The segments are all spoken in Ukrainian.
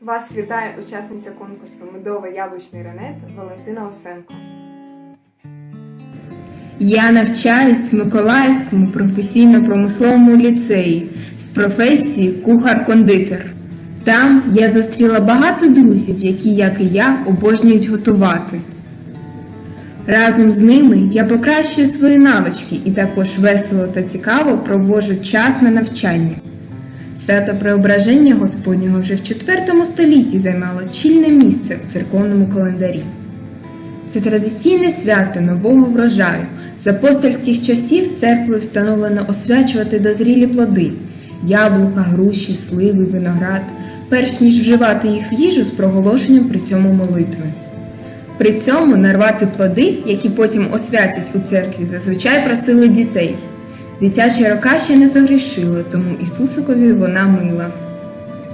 Вас вітає учасниця конкурсу Медовий яблучний ренет Валентина Осенко. Я навчаюсь в Миколаївському професійно-промисловому ліцеї з професії кухар-кондитер. Там я зустріла багато друзів, які, як і я, обожнюють готувати. Разом з ними я покращую свої навички і також весело та цікаво проводжу час на навчання. Свято Преображення Господнього вже в IV столітті займало чільне місце у церковному календарі. Це традиційне свято нового врожаю. З апостольських часів церквою встановлено освячувати дозрілі плоди яблука, груші, сливи, виноград, перш ніж вживати їх в їжу з проголошенням при цьому молитви. При цьому нарвати плоди, які потім освятять у церкві, зазвичай просили дітей. Дитяча рука ще не загрішила, тому Ісусикові вона мила.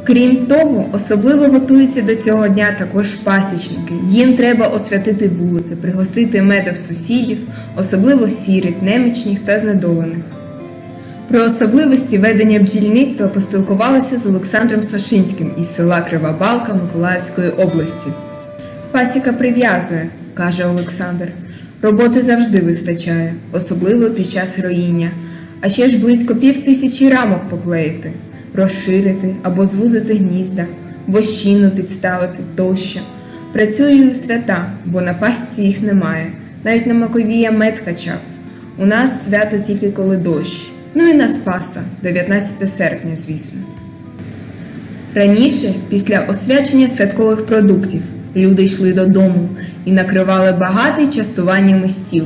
Крім того, особливо готуються до цього дня також пасічники. Їм треба освятити вулики, пригостити медом сусідів, особливо сірих, немічних та знедолених. Про особливості ведення бджільництва поспілкувалися з Олександром Сошинським із села Крива Балка Миколаївської області. Пасіка прив'язує, каже Олександр. Роботи завжди вистачає, особливо під час роїння. А ще ж близько пів тисячі рамок поклеїти, розширити або звузити гнізда, вощину підставити тощо. Працюю у свята, бо на пасіці їх немає. Навіть на Маковія мед качав. У нас свято тільки коли дощ. Ну і на Спаса, 19 серпня, звісно. Раніше, після освячення святкових продуктів, люди йшли додому і накривали багатий частуваннями стіл.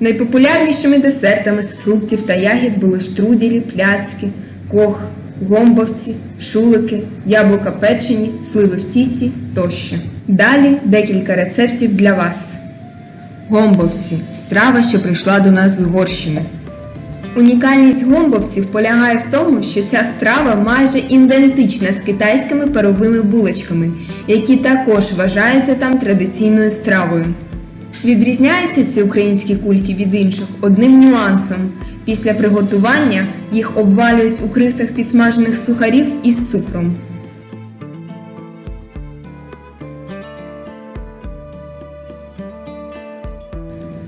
Найпопулярнішими десертами з фруктів та ягід були штруділі, пляцки, кох, гомбовці, шулики, яблука печені, сливи в тісті тощо. Далі декілька рецептів для вас. Гомбовці страва, що прийшла до нас з Угорщини. Унікальність гомбовців полягає в тому, що ця страва майже ідентична з китайськими паровими булочками, які також вважаються там традиційною стравою. Відрізняються ці українські кульки від інших одним нюансом. Після приготування їх обвалюють у крихтах підсмажених сухарів із цукром.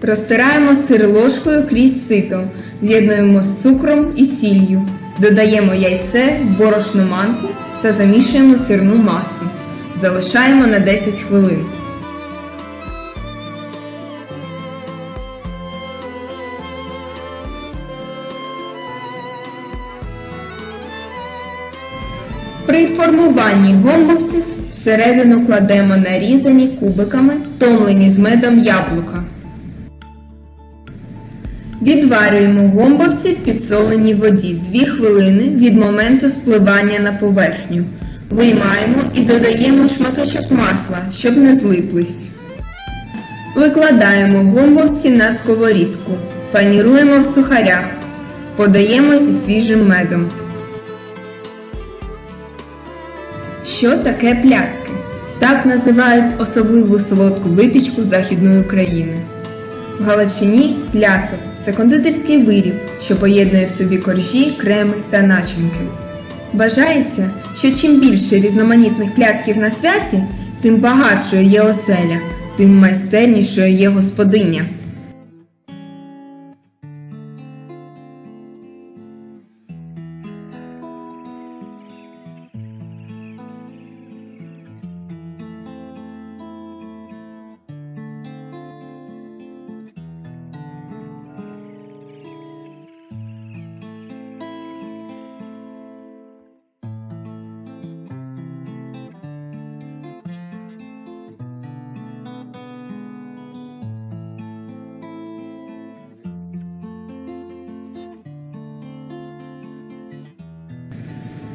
Розтираємо сир ложкою крізь сито, з'єднуємо з цукром і сіллю, додаємо яйце, борошно манку та замішуємо сирну масу. Залишаємо на 10 хвилин. Формуванні гомбовців всередину кладемо нарізані кубиками, томлені з медом яблука. Відварюємо гомбовці в підсоленій воді 2 хвилини від моменту спливання на поверхню. Виймаємо і додаємо шматочок масла, щоб не злиплись. Викладаємо гомбовці на сковорідку. Паніруємо в сухарях. Подаємо зі свіжим медом. Що таке пляцки? Так називають особливу солодку випічку Західної України. В Галичині пляцок це кондитерський виріб, що поєднує в собі коржі, креми та начинки. Вважається, що чим більше різноманітних пляцків на святі, тим багатшою є оселя, тим майстернішою є господиня.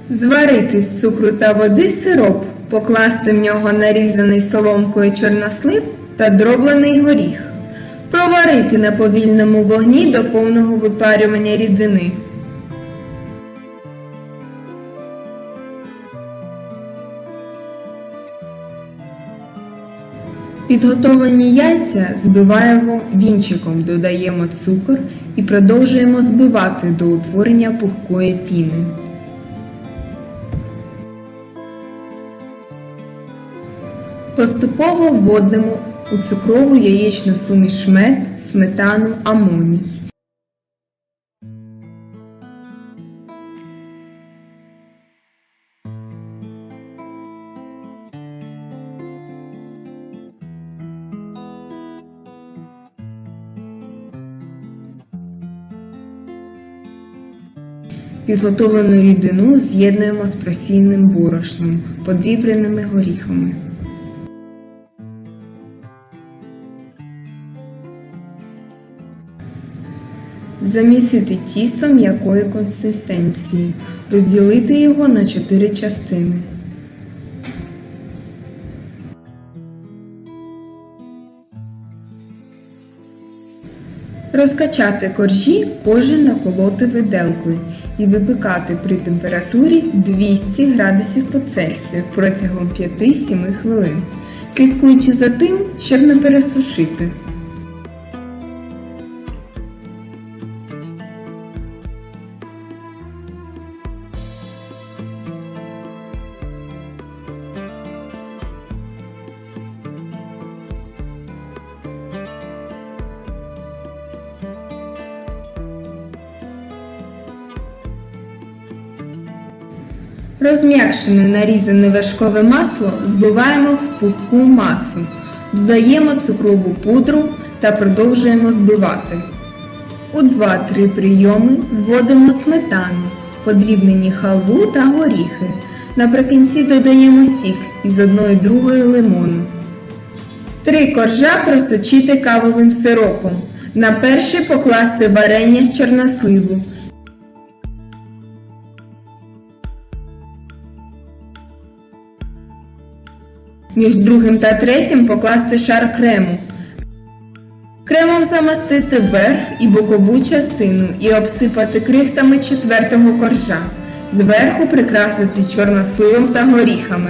Зварити з цукру та води сироп, покласти в нього нарізаний соломкою чорнослив та дроблений горіх. Проварити на повільному вогні до повного випарювання рідини. Підготовлені яйця збиваємо вінчиком, додаємо цукор і продовжуємо збивати до утворення пухкої піни. Поступово вводимо у цукрову яєчну суміш мед, сметану, амоній. Підготовлену рідину з'єднуємо з просійним борошном, подрібненими горіхами. Замісити тісто м'якої консистенції, розділити його на 4 частини. Розкачати коржі кожен наколоти виделкою і випікати при температурі 200 градусів по Цельсію протягом 5-7 хвилин, слідкуючи за тим, щоб не пересушити. Розм'якшене нарізане вершкове масло збиваємо в пухку масу, додаємо цукрову пудру та продовжуємо збивати. У 2-3 прийоми вводимо сметану, подрібнені халву та горіхи. Наприкінці додаємо сік із одної другої лимону. Три коржа просочити кавовим сиропом. На перший покласти варення з чорносливу. Між другим та третім покласти шар крему. Кремом замастити верх і бокову частину і обсипати крихтами четвертого коржа. Зверху прикрасити чорносливом та горіхами.